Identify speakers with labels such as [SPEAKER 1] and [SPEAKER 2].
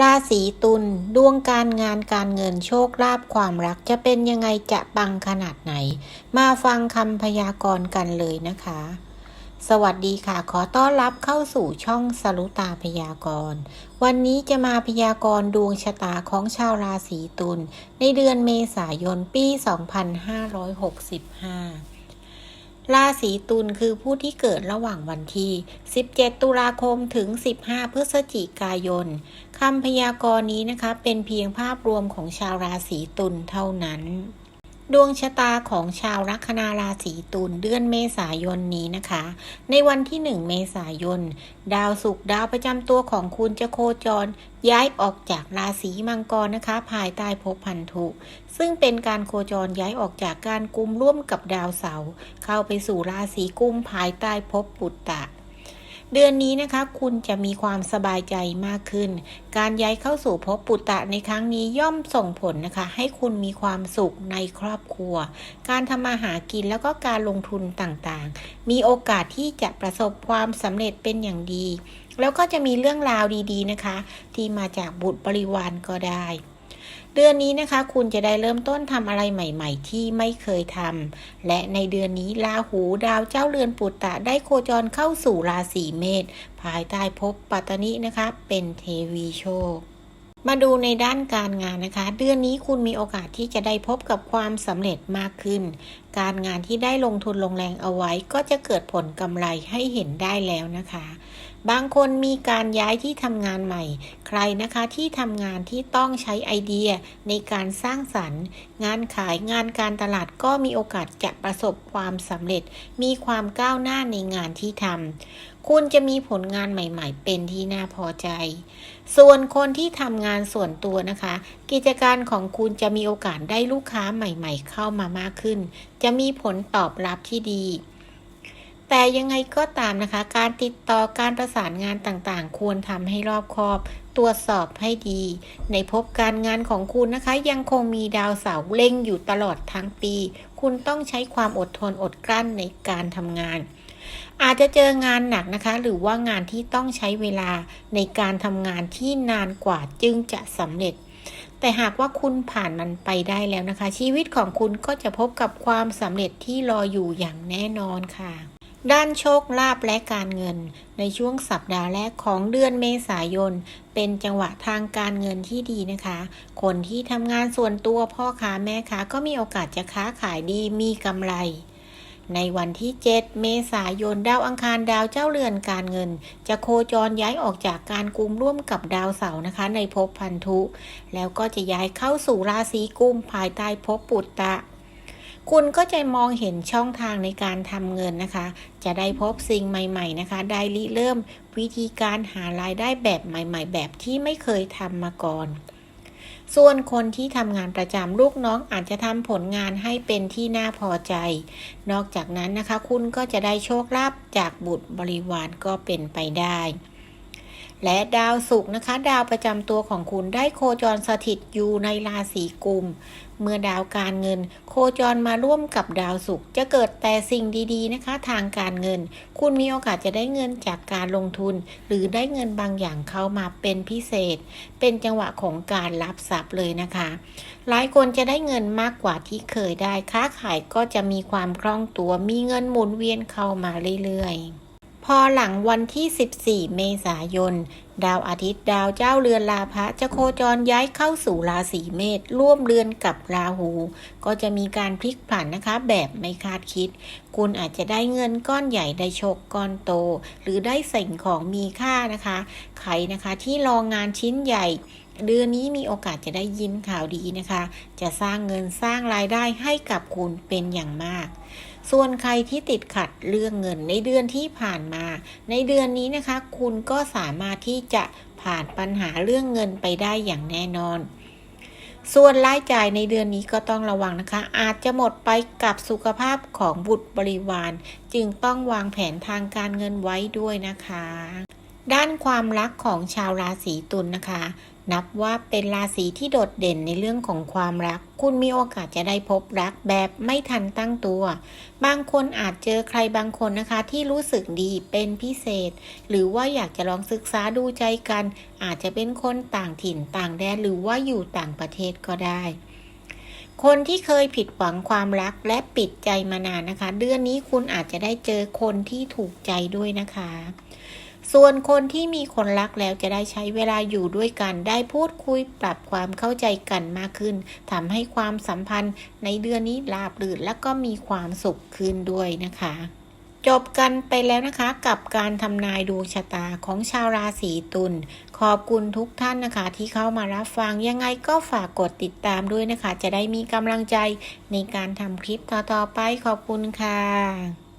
[SPEAKER 1] ราศีตุลดวงการงานการเงินโชคลาภความรักจะเป็นยังไงจะปังขนาดไหน มาฟังคำพยากรณ์กันเลยนะคะ สวัสดีค่ะ ขอต้อนรับเข้าสู่ช่องสรุตาพยากรณ์ วันนี้จะมาพยากรณ์ดวงชะตาของชาวราศีตุลในเดือนเมษายนปี 2565 ราศีตุลคือผู้ที่เกิดระหว่างวันที่ 17 ตุลาคมถึง 15 พฤศจิกายนคำพยากรณ์นี้นะคะ เป็นเพียงภาพรวมของชาวราศีตุลเท่านั้น ดวงชะตาของชาวลัคนาราศีตุลเดือนเมษายนนี้นะคะ ในวันที่ 1 เมษายน ดาวศุกร์ดาวประจำตัวของคุณจะโคจร ย้ายออกจากราศีมังกรนะคะ ภายใต้ภพพันธุ ซึ่งเป็นการโคจรย้ายออกจากการกุมร่วมกับดาวเสาร์เข้าไปสู่ราศีกุมภายใต้ภพปุตตะ เดือนนี้นะคะคุณจะมีความสบายใจมากขึ้น การย้ายเข้าสู่ภพปุตตะในครั้งนี้ย่อมส่งผลนะคะ ให้คุณมีความสุขในครอบครัว การทำมาหากินแล้วก็การลงทุนต่างๆ มีโอกาสที่จะประสบความสำเร็จเป็นอย่างดี แล้วก็จะมีเรื่องราวดีๆนะคะ ที่มาจากบุตรบริวารก็ได้ เดือนนี้นะคะ คุณจะได้เริ่มต้นทำอะไรใหม่ ๆ ที่ไม่เคยทำและในเดือนนี้ราหูดาวเจ้าเรือนปุตตะได้โคจรเข้าสู่ราศีเมษภายใต้ภพปัตตนินะคะ เป็นเทวีโชคมาดูในด้านการงานนะคะ เดือนนี้คุณมีโอกาสที่จะได้พบกับความสำเร็จมากขึ้นการงานที่ได้ลงทุนลงแรงเอาไว้ก็จะเกิดผลกำไรให้เห็นได้แล้วนะคะ บางคนมีการย้ายที่ทำงานใหม่ ใครนะคะที่ทำงานที่ต้องใช้ไอเดียในการสร้างสรรค์ งานขายงานการตลาดก็มีโอกาสจะประสบความสำเร็จ มีความก้าวหน้าในงานที่ทำคุณจะมีผลงานใหม่ ๆ เป็นที่น่าพอใจส่วนคนที่ทำงานส่วนตัวนะคะ กิจการของคุณจะมีโอกาสได้ลูกค้าใหม่ ๆ เข้ามามากขึ้น จะมีผลตอบรับที่ดี แต่ยังไงก็ตามนะคะ การติดต่อการประสานงานต่างๆ ควรทำให้รอบคอบ ตรวจสอบให้ดี ในภพการงานของคุณนะคะ ยังคงมีดาวเสาร์เล็งอยู่ตลอดทั้งปี คุณต้องใช้ความอดทนอดกลั้นในการทำงานอาจจะเจองานหนักนะคะ หรือว่างานที่ต้องใช้เวลาในการทำงานที่นานกว่าจึงจะสำเร็จ แต่หากว่าคุณผ่านมันไปได้แล้วนะคะ ชีวิตของคุณก็จะพบกับความสำเร็จที่รออยู่อย่างแน่นอนค่ะ ด้านโชคลาภและการเงิน ในช่วงสัปดาห์แรกของเดือนเมษายน เป็นจังหวะทางการเงินที่ดีนะคะ คนที่ทำงานส่วนตัวพ่อค้าแม่ค้าก็มีโอกาสจะค้าขายดีมีกำไร ในวันที่ 7 เมษายนดาวอังคารดาวเจ้าเรือนการเงิน จะโคจรย้ายออกจากการกุมร่วมกับดาวเสาร์นะคะ ในภพพันธุ แล้วก็จะย้ายเข้าสู่ราศีกุมภายใต้ภพปุตตะคุณก็จะมองเห็นช่องทางในการทำเงินนะคะ จะได้พบสิ่งใหม่ ๆนะคะ ได้ริเริ่มวิธีการหารายได้แบบใหม่ ๆ แบบที่ไม่เคยทำมาก่อน ส่วนคนที่ทำงานประจำลูกน้องอาจจะทำผลงานให้เป็นที่น่าพอใจ นอกจากนั้นนะคะ คุณก็จะได้โชคลาภจากบุตรบริวารก็เป็นไปได้ และดาวศุกร์นะคะ ดาวประจำตัวของคุณได้โคจรสถิตอยู่ในราศีกุม เมื่อดาวการเงิน โคจรมาร่วมกับดาวศุกร์จะเกิดแต่สิ่งดีๆนะคะ ทางการเงิน คุณมีโอกาสจะได้เงินจากการลงทุน หรือได้เงินบางอย่างเข้ามาเป็นพิเศษ เป็นจังหวะของการรับทรัพย์เลยนะคะ หลายคนจะได้เงินมากกว่าที่เคยได้ค้าขายก็จะมีความคล่องตัว มีเงินหมุนเวียนเข้ามาเรื่อยๆ อหลังวันที่ 14 เมษายน ดาวอาทิตย์ดาวเจ้าเรือนลาภะจะโคจรย้ายเข้าสู่ราศีเมษร่วมเรือนกับราหู ก็จะมีการพลิกผันนะคะแบบไม่คาดคิด คุณอาจจะได้เงินก้อนใหญ่ได้โชคก้อนโต หรือได้สิ่งของมีค่านะคะ ใครนะคะที่รองงานชิ้นใหญ่เดือนนี้มีโอกาสจะได้ยินข่าวดีนะคะ จะสร้างเงินสร้างรายได้ให้กับคุณเป็นอย่างมาก ส่วนใครที่ติดขัดเรื่องเงินในเดือนที่ผ่านมา ในเดือนนี้นะคะ คุณก็สามารถที่จะผ่านปัญหาเรื่องเงินไปได้อย่างแน่นอน ส่วนรายจ่ายในเดือนนี้ก็ต้องระวังนะคะ อาจจะหมดไปกับสุขภาพของบุตรบริวาร จึงต้องวางแผนทางการเงินไว้ด้วยนะคะ ด้านความรักของชาวราศีตุลนะคะ นับว่าเป็นราศีที่โดดเด่นในเรื่องของความรัก คุณมีโอกาสจะได้พบรักแบบไม่ทันตั้งตัว บางคนอาจเจอใครบางคนนะคะ ที่รู้สึกดีเป็นพิเศษ หรือว่าอยากจะลองศึกษาดูใจกัน อาจจะเป็นคนต่างถิ่นต่างแดนหรือว่าอยู่ต่างประเทศก็ได้ คนที่เคยผิดหวังความรักและปิดใจมานานนะคะ เดือนนี้คุณอาจจะได้เจอคนที่ถูกใจด้วยนะคะ ส่วนคนที่มีคนรักแล้วจะได้ใช้เวลาอยู่ด้วยกัน ได้พูดคุยปรับความเข้าใจกันมากขึ้นทำให้ความสัมพันธ์ในเดือนนี้ราบรื่นและก็มีความสุขขึ้นด้วยนะคะจบกันไปแล้วนะคะกับการทำนายดวงชะตาของชาวราศีตุลขอบคุณทุกท่านนะคะ ที่เข้ามารับฟังยังไงก็ฝากกดติดตามด้วยนะคะ จะได้มีกำลังใจในการทำคลิปต่อๆไปขอบคุณค่ะ